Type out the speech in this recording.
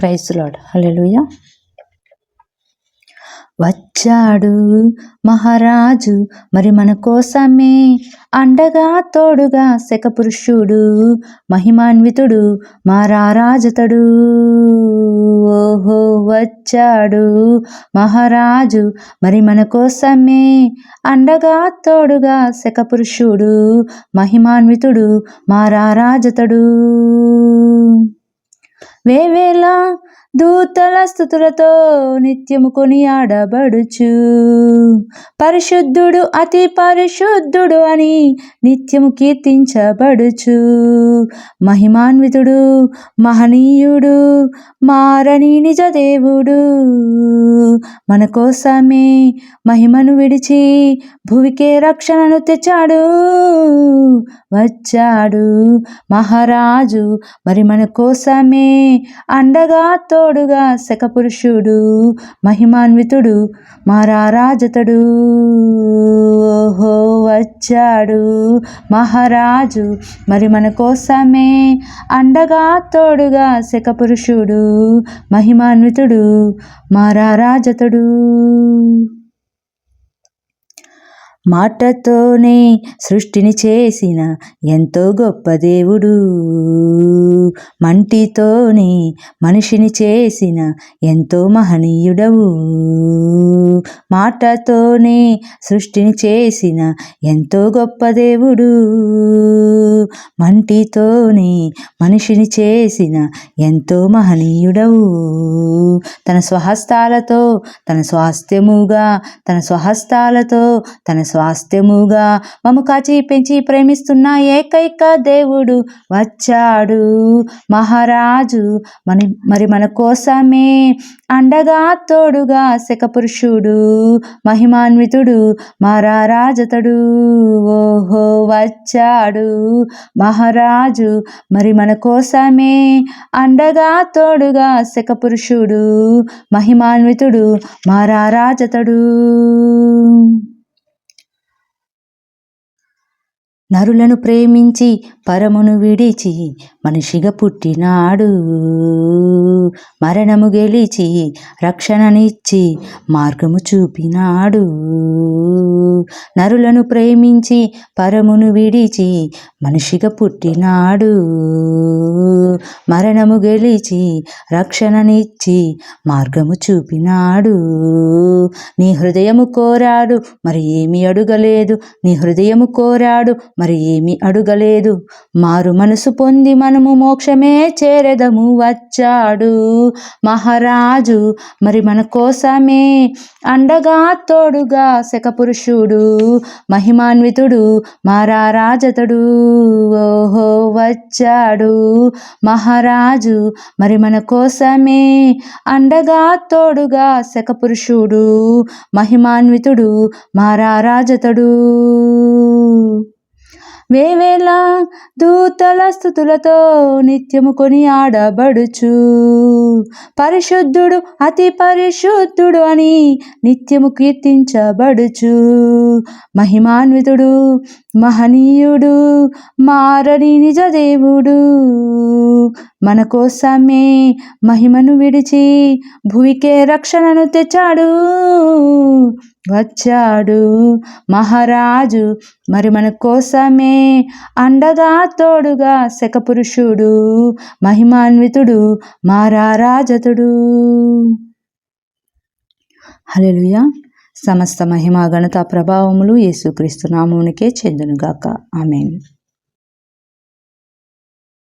Praise lord హల్లెలూయా. వచ్చాడు మహారాజు మరి మన కోసమే అండగా తోడుగా శకపురుషుడు మహిమాన్వితుడు మారారాజతడు. ఓహో వచ్చాడు మహారాజు మరి మన కోసమే అండగా తోడుగా శకపురుషుడు మహిమాన్వితుడు మారారాజతడు. వేవేళ దూతల స్థుతులతో నిత్యము కొనియాడబడుచు. పరిశుద్ధుడు అతి పరిశుద్ధుడు అని నిత్యము కీర్తించబడుచు. మహిమాన్వితుడు మహనీయుడు మారని నిజ దేవుడు మన కోసమే మహిమను విడిచి భువికే రక్షణను తెచ్చాడు. వచ్చాడు. మహారాజు మరి మన కోసమే అండగా తోడుగా శకపురుషుడు మహిమాన్వితుడు మారారాజతడు ఓహో వచ్చాడు. మహారాజు మరి మన కోసమే అండగా తోడుగా శకపురుషుడు మహిమాన్వితుడు మారారాజతడు మాటతోనే సృష్టిని చేసిన ఎంతో గొప్ప దేవుడు. మంటితోనే మనిషిని చేసిన ఎంతో మహనీయుడవు. మాటతోనే సృష్టిని చేసిన ఎంతో గొప్ప దేవుడు. మంటితోనే మనిషిని చేసిన ఎంతో మహనీయుడవు. తన స్వహస్తాలతో తన స్వాస్థ్యముగా తన స్వహస్తాలతో తన స్వాస్థ్యముగా మము కాచి పెంచి ప్రేమిస్తున్న ఏకైక దేవుడు వచ్చాడు. మహారాజు మని మరి మన కోసమే అండగా తోడుగా శకపురుషుడు. మహిమాన్వితుడు మహారాజతడు. ఓహో వచ్చాడు మహారాజు. మరి మన కోసమే అండగా తోడుగా శకపురుషుడు మహిమాన్వితుడు మహారాజతడు. నరులను ప్రేమించి పరమును విడిచి మనిషిగా పుట్టినాడు. మరణము గెలిచి రక్షణనిచ్చి మార్గము చూపినాడు. నరులను ప్రేమించి పరమును విడిచి మనిషిగా పుట్టినాడు. మరణము గెలిచి రక్షణనిచ్చి మార్గము చూపినాడు. నీ హృదయము కోరాడు మరి ఏమి అడుగలేదు. నీ హృదయము కోరాడు మరి ఏమి అడుగలేదు. మారు మనసు పొంది మనము మోక్షమే చేరెదము వచ్చాడు. మహారాజు మరి మన కోసమే అండగా తోడుగా శకపురుషుడు మహిమాన్వితుడు మారారాజతుడు. ఓహో వచ్చాడు మహారాజు మరి మన కోసమే అండగా తోడుగా శకపురుషుడు మహిమాన్వితుడు మారారాజతుడు. వేవేళ దూతల స్థుతులతో నిత్యము కొని ఆడబడుచు. పరిశుద్ధుడు అతి పరిశుద్ధుడు అని నిత్యము కీర్తించబడుచు. మహిమాన్వితుడు మహనీయుడు మారని నిజ దేవుడు. మన కోసమే మహిమను విడిచి భూమికే రక్షణను తెచ్చాడు. వచ్చాడు. మహారాజు మరి మన కోసమే అండగా తోడుగా శకపురుషుడు మహిమాన్వితుడు మారారాజతుడు. హలెలుయ సమస్త మహిమ ఘనత ప్రభావములు యేసుక్రీస్తు నామునికే చెందునుగాక. ఆమెన్.